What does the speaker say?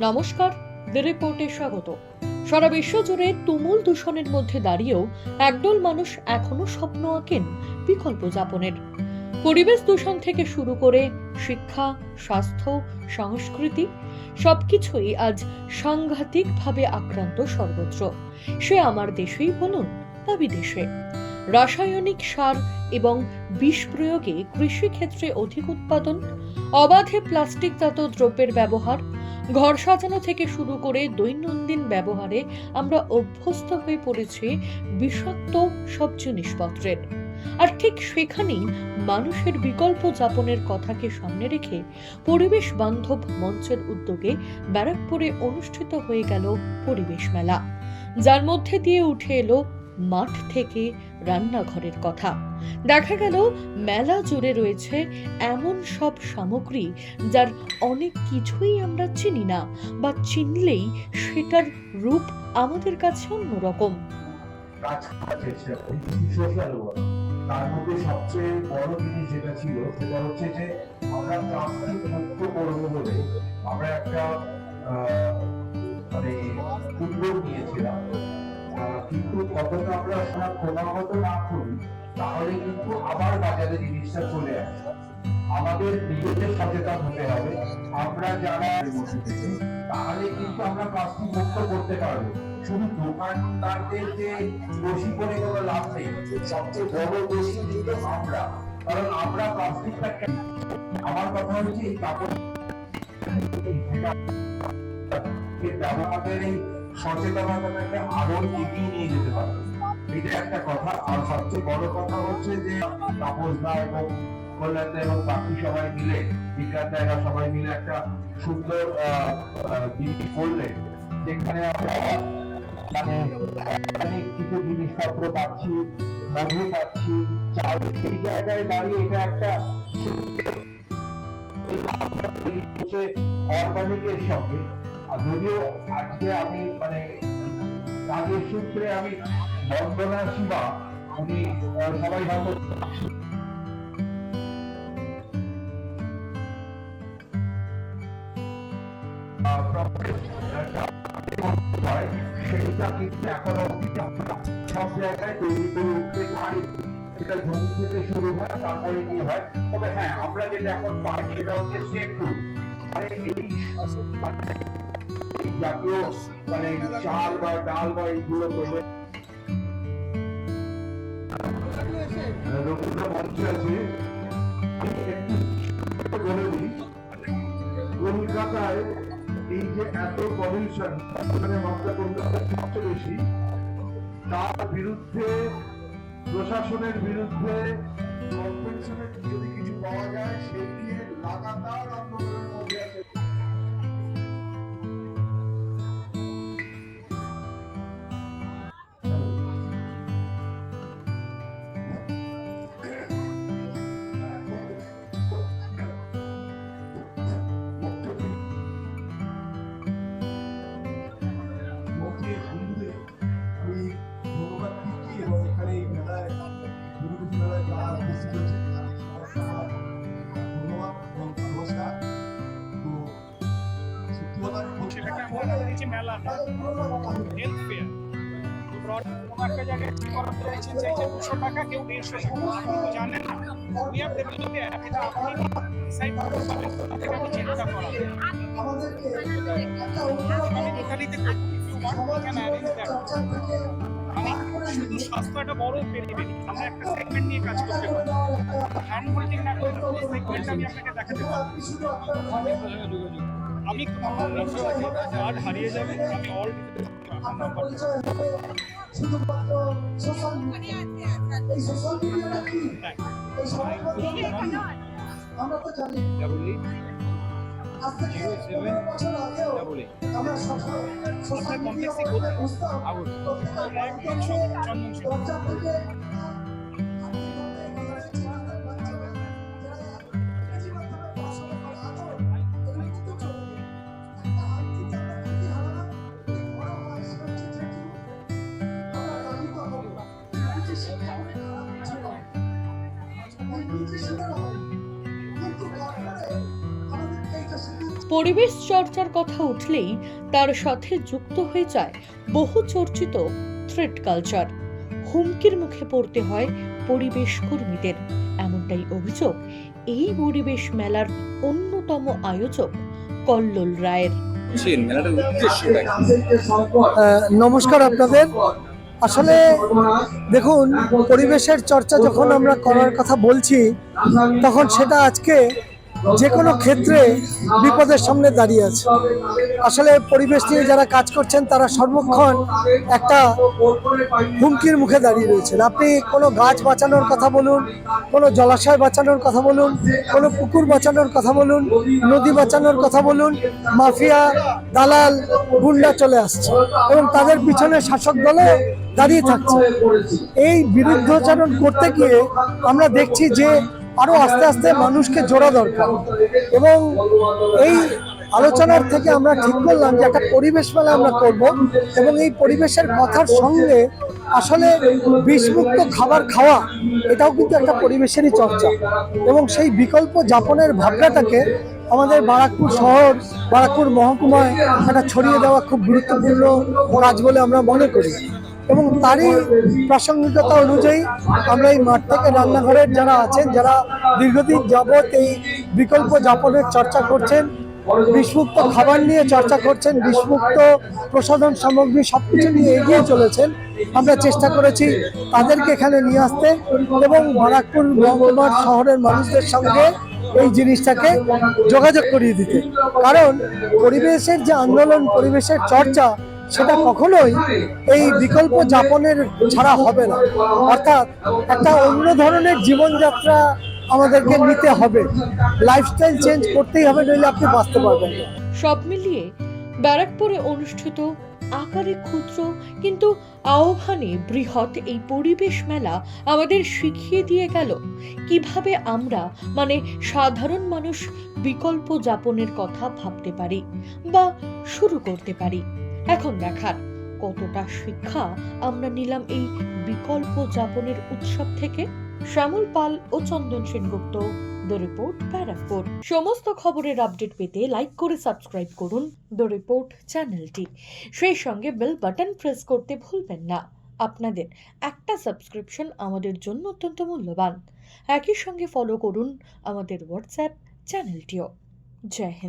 নমস্কার দ্য রিপোর্টে স্বাগত। সারা বিশ্ব জুড়ে তুমুল দূষণের মধ্যে দাঁড়িয়েও একদল মানুষ এখনও স্বপ্ন আঁকেন বিকল্প যাপনের। পরিবেশ দূষণ থেকে শুরু করে শিক্ষা, স্বাস্থ্য, সংস্কৃতি, সবকিছুই আজ সাংঘাতিকভাবে আক্রান্ত সর্বত্র। সে আমার দেশেই বলুন বা বিদেশে। রাসায়নিক সার এবং বিষ প্রয়োগে কৃষিক্ষেত্রে অধিক উৎপাদন, অবাধে প্লাস্টিকজাত দ্রব্যের ব্যবহার, ঘর সাজানো থেকে শুরু করে দৈনন্দিন ব্যবহারে আমরা অভ্যস্ত হয়ে পড়েছি বিষাক্ত সব জিনিসপত্রের আর ঠিক সেখানেই মানুষের বিকল্প যাপনের কথাকে সামনে রেখে পরিবেশ বান্ধব মঞ্চের উদ্যোগে ব্যারাকপুরে অনুষ্ঠিত হয়ে গেল পরিবেশ মেলা। যার মধ্যে দিয়ে উঠে এলো মাঠ থেকে রান্নাঘরের কথা। দেখা গেল, মেলা জুড়ে রয়েছে এমন সব সামগ্রী যার অনেক কিছুই আমরা চিনি না বা চিনলেই সেটার রূপ আমাদের কাছে অন্যরকম। তার মধ্যে সবচেয়ে বড় জিনিস যেটা ছিল, সেটা হচ্ছে যে আমরা প্লাস্টিক মুক্ত করব বলে আমরা একটা মানে উদ্যোগ নিয়েছিলাম। কিন্তু কতটা আমরা সেটা ক্রমাগত না করি, তাহলে কিন্তু আবার বাজারে জিনিসটা চলে আসে। আমাদের নিজেদের সচেতন হতে হবে। আমরা যারা তাহলে কিন্তু আমরা প্লাস্টিক মুক্ত করতে পারব। শুধু দোকানদারদের যে দোষী করে কোনো লাভ নেই, সবচেয়ে বড় দোষী কিন্তু আমরা। কারণ আমরা প্লাস্টিকটা আমার কথা হচ্ছে এই কাপড় ব্যবহারের এই সচেতনতাটাকে আরও এগিয়ে নিয়ে যেতে পারবে। এটা একটা কথা। আর সবচেয়ে বড় কথা হচ্ছে যে তাপসদা এবং কল্যাণদা এবং বাকি সবাই মিলে বিজ্ঞান এরা সবাই মিলে একটা সুন্দর জিনিস করলেন। যেখানে আমরা মানে অনেক কিছু জিনিসপত্র পাচ্ছি, মধু পাচ্ছি, চাল সেই জায়গায় দাঁড়িয়ে এটা একটা অর্গানিকের সঙ্গে। যদিও আজকে আমি মানে কাজের সূত্রে আমি বন্দনা শিবা, উনি সবাই হয় সেইটা কিন্তু এখনও সব জায়গায় তৈরি করে উঠতে পারি সেটা জমি থেকে শুরু হয় তারপরে কি হয় তবে হ্যাঁ আমরা যেটা এখন পাই সেটা হচ্ছে সেফ ফুড মানে জাতীয় মানে চাল বা ডাল বা এইগুলো করলে রবীন্দ্র মঞ্চে দিই, কলকাতায় এই যে এত পলিউশন মানে মাত্রা কলকাতার বেশি, তার বিরুদ্ধে, প্রশাসনের বিরুদ্ধে যদি কিছু পাওয়া যায় সেই লাগাতার আন্দোলনের মধ্যে আছে। হেলথ ফেয়ার একটা জায়গায় কি করা হয়েছে যে যে দুশো টাকা কেউ দেড়শো টাকা আপনি জানেন না উই হ্যাভ ডেভেলপড অ্যাপ এটা করতে আমি চিন্তা করা শুধু স্বাস্থ্য একটা বড় পেরিবেরি আমরা একটা সেগমেন্ট নিয়ে কাজ করতে পারি হ্যান্ড হোল্ডিং না করে আপনাকে দেখাতে পারি আমি কার্ড হারিয়ে যাবে আমি অল শুধুমাত্র সোশ্যাল মিডিয়া এই সোশ্যাল মিডিয়াটা কি এই সবাই আমরা তো জানি আজ থেকে পনেরো বছর আগেও আমরা সোশ্যাল মিডিয়া বুঝতাম থেকে পরিবেশ চর্চার কথা উঠলেই তার সাথে যুক্ত হয়ে যায় বহু চর্চিত থ্রেড কালচার। হুমকির মুখে পড়তে হয় পরিবেশ কর্মীদের। এমনটাই অভিযোগ এই পরিবেশ মেলার অন্যতম আয়োজক কল্লোল রায়ের। নমস্কার আপনাদের। আসলে দেখুন পরিবেশের চর্চা যখন আমরা করার কথা বলছি তখন সেটা আজকে যে কোনো ক্ষেত্রে বিপদের সামনে দাঁড়িয়ে আছে। আসলে পরিবেশ নিয়ে যারা কাজ করছেন, তারা সর্বক্ষণ একটা হুমকির মুখে দাঁড়িয়ে রয়েছেন। আপনি কোনো গাছ বাঁচানোর কথা বলুন, কোনো জলাশয় বাঁচানোর কথা বলুন, কোনো পুকুর বাঁচানোর কথা বলুন, নদী বাঁচানোর কথা বলুন, মাফিয়া, দালাল, গুন্ডা চলে আসছে এবং তাদের পিছনে শাসক দলে দাঁড়িয়ে থাকছে। এই বিরুদ্ধাচরণ করতে গিয়ে আমরা দেখছি যে আরও আস্তে আস্তে মানুষকে জোড়া দরকার। এবং এই আলোচনার থেকে আমরা ঠিক করলাম যে একটা পরিবেশ মেলা আমরা করব এবং এই পরিবেশের কথার সঙ্গে আসলে বিষমুক্ত খাবার খাওয়া, এটাও কিন্তু একটা পরিবেশেরই চর্চা। এবং সেই বিকল্প যাপনের ভাবনাটাকে আমাদের বারাকপুর শহর, বারাকপুর মহকুমায় একটা ছড়িয়ে দেওয়া খুব গুরুত্বপূর্ণ কাজ বলে আমরা মনে করি। এবং তারই প্রাসঙ্গিকতা অনুযায়ী আমরা এই মাঠ থেকে রান্নাঘরের যারা আছেন, যারা দীর্ঘদিন যাবৎ এই বিকল্প যাপনের চর্চা করছেন, বিষমুক্ত খাবার নিয়ে চর্চা করছেন, বিষমুক্ত প্রসাধন সামগ্রী সবকিছু নিয়ে এগিয়ে চলেছেন, আমরা চেষ্টা করেছি তাদেরকে এখানে নিয়ে আসতে এবং বারাকপুর মহকুমার শহরের মানুষদের সঙ্গে এই জিনিসটাকে যোগাযোগ করিয়ে দিতে। কারণ পরিবেশের যে আন্দোলন, পরিবেশের চর্চা সেটা কখনোই এই বিকল্প যাপনের ছাড়া হবে না। অর্থাৎ একটা অন্য ধরনের জীবনযাত্রা আমাদেরকে নিতে হবে। লাইফস্টাইল চেঞ্জ করতেই হবে, নইলে আপনি বাঁচতে পারবেন না। সব মিলিয়ে ব্যারাকপুরে অনুষ্ঠিত আকারে ক্ষুদ্র কিন্তু আহ্বানে বৃহৎ এই পরিবেশ মেলা আমাদের শিখিয়ে দিয়ে গেল কীভাবে আমরা মানে সাধারণ মানুষ, বিকল্প যাপনের কথা ভাবতে পারি বা শুরু করতে পারি। এখন দেখার কতটা শিক্ষা আমরা নিলাম এই বিকল্প যাপনের উৎসব থেকে। শ্যামল পাল ও চন্দন সেনগুপ্ত দ্য রিপোর্ট ব্যারাকপুর। সমস্ত খবরের আপডেট পেতে লাইক করে সাবস্ক্রাইব করুন দ্য রিপোর্ট চ্যানেলটি। সেই সঙ্গে বেল বাটন প্রেস করতে ভুলবেন না। আপনাদের একটা সাবস্ক্রিপশন আমাদের জন্য অত্যন্ত মূল্যবান। একই সঙ্গে ফলো করুন আমাদের হোয়াটসঅ্যাপ চ্যানেলটিও। জয় হিন্দ।